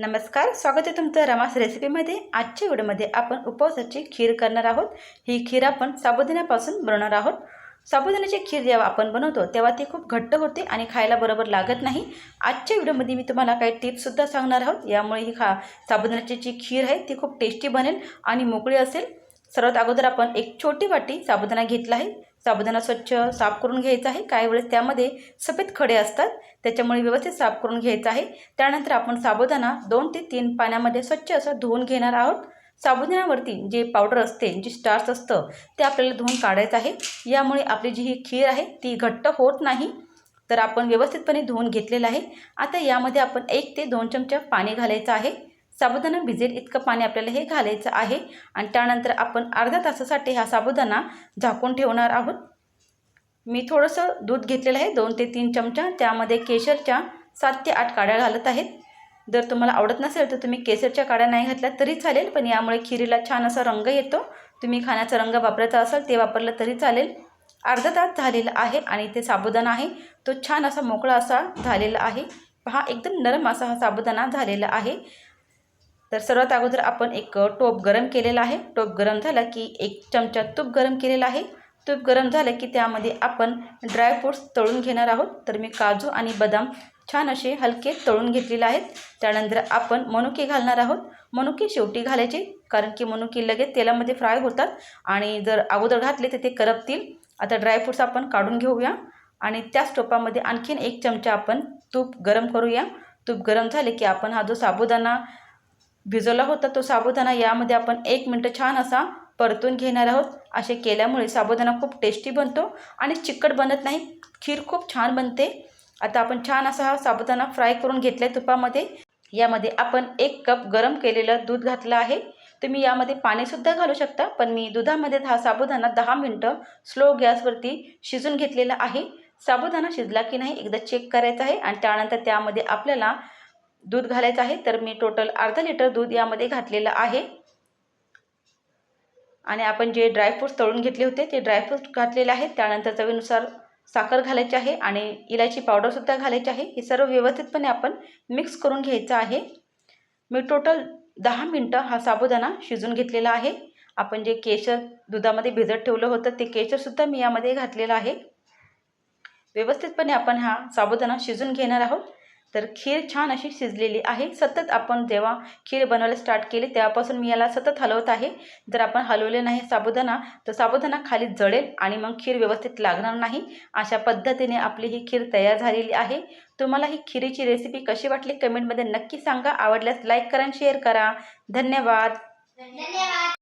नमस्कार स्वागत आहे तुमचं रमास रेसिपीमध्ये. आजच्या व्हिडिओमध्ये आपण उपवासाची खीर करणार आहोत. ही खीर आपण साबुदाण्यापासून बनवणार आहोत. साबुदाण्याची खीर जेव्हा आपण बनवतो तेव्हा ती खूप घट्ट होते आणि खायला बरोबर लागत नाही. आजच्या व्हिडिओमध्ये मी तुम्हाला काही टिप्ससुद्धा सांगणार आहोत. यामुळे ही खा साबुदाण्याची जी खीर आहे ती खूप टेस्टी बनेल आणि मोकळी असेल. सर्वात अगोदर आपण एक छोटी वाटी साबुदाणा घेतला आहे. साबुदाणा स्वच्छ साफ करून घ्यायचा आहे. काही वेळेस त्यामध्ये सफेद खडे असतात. त्याच्यामुळे व्यवस्थित साफ करून घ्यायचं आहे. त्यानंतर आपण साबुदाणा दोन ते तीन पाण्यामध्ये स्वच्छ असं धुवून घेणार आहोत. साबुदाण्यावरती जे पावडर असते जे स्टार्च असतं ते आपल्याला धुवून काढायचं आहे. यामुळे आपली जी ही खीर आहे ती घट्ट होत नाही. तर आपण व्यवस्थितपणे धुवून घेतलेलं आहे. आता यामध्ये आपण एक ते दोन चमचा पाणी घालायचं आहे. साबुदाणा भिजेल इतकं पाणी आपल्याला हे घालायचं आहे. आणि त्यानंतर आपण अर्ध्या तासासाठी हा साबुदाणा झाकून ठेवणार आहोत. मी थोडंसं दूध घेतलेलं आहे दोन ते तीन चमचा. त्यामध्ये केशरच्या सात ते आठ काड्या घालत आहेत. जर तुम्हाला आवडत नसेल तर तुम्ही केसरच्या काड्या नाही घातल्या तरी चालेल पण यामुळे खिरीला छान असा रंग येतो. तुम्ही खाण्याचा रंग वापरायचा असाल ते वापरलं तरी चालेल. अर्धा तास झालेला आहे आणि ते साबुदाणा आहे. तो छान असा मोकळा असा झालेला आहे. हा एकदम नरम असा हा साबुदाणा झालेला आहे. तर सर्वात अगोदर आपण एक टोप गरम केलेला आहे. टोप गरम झाला की एक चमचा तूप गरम केलेला आहे. तूप गरम झालं की त्यामध्ये आपण ड्रायफ्रूट्स तळून घेणार आहोत. तर मी काजू आणि बदाम छान असे हलके तळून घेतलेले आहेत. त्यानंतर आपण मनुके घालणार आहोत. मनुके शेवटी घालायचे कारण की मनुके लगेच तेलामध्ये फ्राय होतात. आणि जर अगोदर घातले तर ते करपतील. आता ड्रायफ्रूट्स आपण काढून घेऊया. आणि त्याच टोपामध्ये आणखीन एक चमचा आपण तूप गरम करूया. तूप गरम झाले की आपण हा जो साबुदाणा भिजवला होता तो साबुदाणा यामध्ये आपण एक मिनटं छान असा परतून घेणार आहोत. असे केल्यामुळे साबुदाणा खूप टेस्टी बनतो आणि चिकट बनत नाही. खीर खूप छान बनते. आता आपण छान असा हा साबुदाणा फ्राय करून घेतला आहे तुपामध्ये. यामध्ये आपण एक कप गरम केलेलं दूध घातलं आहे. तुम्ही यामध्ये पाणीसुद्धा घालू शकता पण मी दुधामध्ये हा साबुदाणा दहा मिनटं स्लो गॅसवरती शिजून घेतलेला आहे. साबुदाणा शिजला की नाही एकदा चेक करायचं आहे आणि त्यानंतर त्यामध्ये आपल्याला दूध घालायचं आहे. तर मी टोटल अर्धा लिटर दूध यामध्ये घातलेलं आहे. आणि आपण जे ड्रायफ्रूट्स तळून घेतले होते ते ड्रायफ्रूट घातलेले आहेत. त्यानंतर चवीनुसार साखर घालायची आहे आणि इलायची पावडरसुद्धा घालायची आहे. हे सर्व व्यवस्थितपणे आपण मिक्स करून घ्यायचं आहे. मी टोटल दहा मिनटं हा साबुदाणा शिजून घेतलेला आहे. आपण जे केशर दुधामध्ये भिजत ठेवलं होतं ते केशरसुद्धा मी यामध्ये घातलेलं आहे. व्यवस्थितपणे आपण हा साबुदाणा शिजून घेणार आहोत. तर खीर छान अशी शिजलेली आहे. सतत आपण जेव्हा खीर बनवायला स्टार्ट केली तेव्हापासून मी याला सतत हलवत आहे. जर आपण हलवले नाही साबुदाणा तर साबुदाणा खाली जळेल आणि मग खीर व्यवस्थित लागणार नाही. अशा पद्धतीने आपली ही खीर तयार झालेली आहे. तुम्हाला ही खिरीची रेसिपी कशी वाटली कमेंटमध्ये नक्की सांगा. आवडल्यास लाईक करा आणि शेअर करा. धन्यवाद. धन्यवाद.